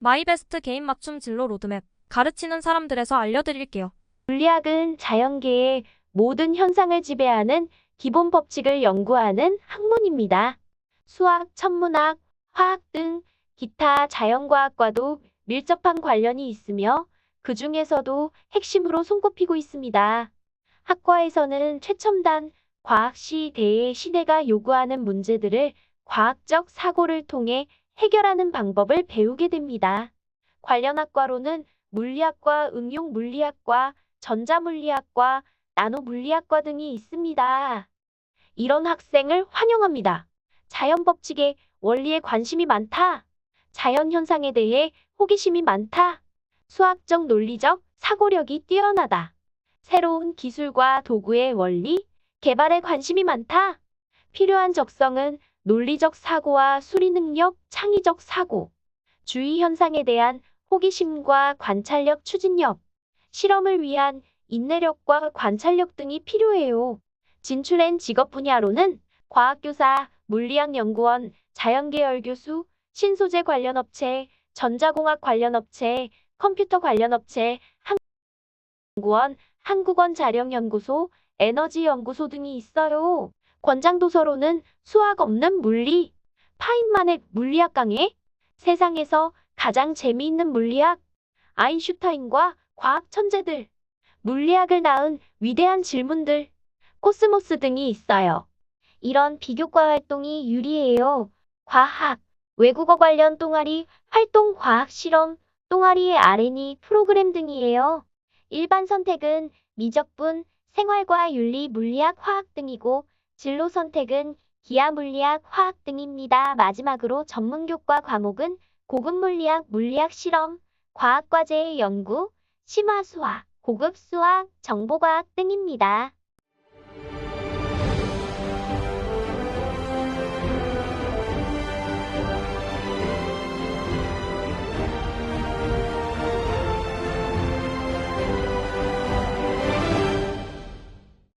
마이베스트 개인 맞춤 진로 로드맵 가르치는 사람들에서 알려드릴게요. 물리학은 자연계의 모든 현상을 지배하는 기본 법칙을 연구하는 학문입니다. 수학, 천문학, 화학 등 기타 자연과학과도 밀접한 관련이 있으며 그 중에서도 핵심으로 손꼽히고 있습니다. 학과에서는 최첨단 과학 시대의 시대가 요구하는 문제들을 과학적 사고를 통해 해결하는 방법을 배우게 됩니다. 관련 학과로는 물리학과, 응용물리학과, 전자물리학과, 나노물리학과 등이 있습니다. 이런 학생을 환영합니다. 자연 법칙의 원리에 관심이 많다. 자연 현상에 대해 호기심이 많다. 수학적 논리적 사고력이 뛰어나다. 새로운 기술과 도구의 원리, 개발에 관심이 많다. 필요한 적성은 논리적 사고와 수리 능력, 창의적 사고, 주위 현상에 대한 호기심과 관찰력, 추진력, 실험을 위한 인내력과 관찰력 등이 필요해요. 진출한 직업 분야로는 과학교사, 물리학연구원, 자연계열 교수, 신소재 관련 업체, 전자공학 관련 업체, 컴퓨터 관련 업체, 한국원, 한국원 자령연구소, 에너지연구소 등이 있어요. 권장도서로는 수학 없는 물리, 파인만의 물리학 강해, 세상에서 가장 재미있는 물리학, 아인슈타인과 과학 천재들, 물리학을 낳은 위대한 질문들, 코스모스 등이 있어요. 이런 비교과 활동이 유리해요. 과학, 외국어 관련 동아리, 활동 과학 실험, 동아리의 R&E 프로그램 등이에요. 일반 선택은 미적분, 생활과 윤리, 물리학, 화학 등이고 진로 선택은 기하 물리학, 화학 등입니다. 마지막으로 전문교과 과목은 고급 물리학, 물리학 실험, 과학과제의 연구, 심화 수학, 고급 수학, 정보과학 등입니다.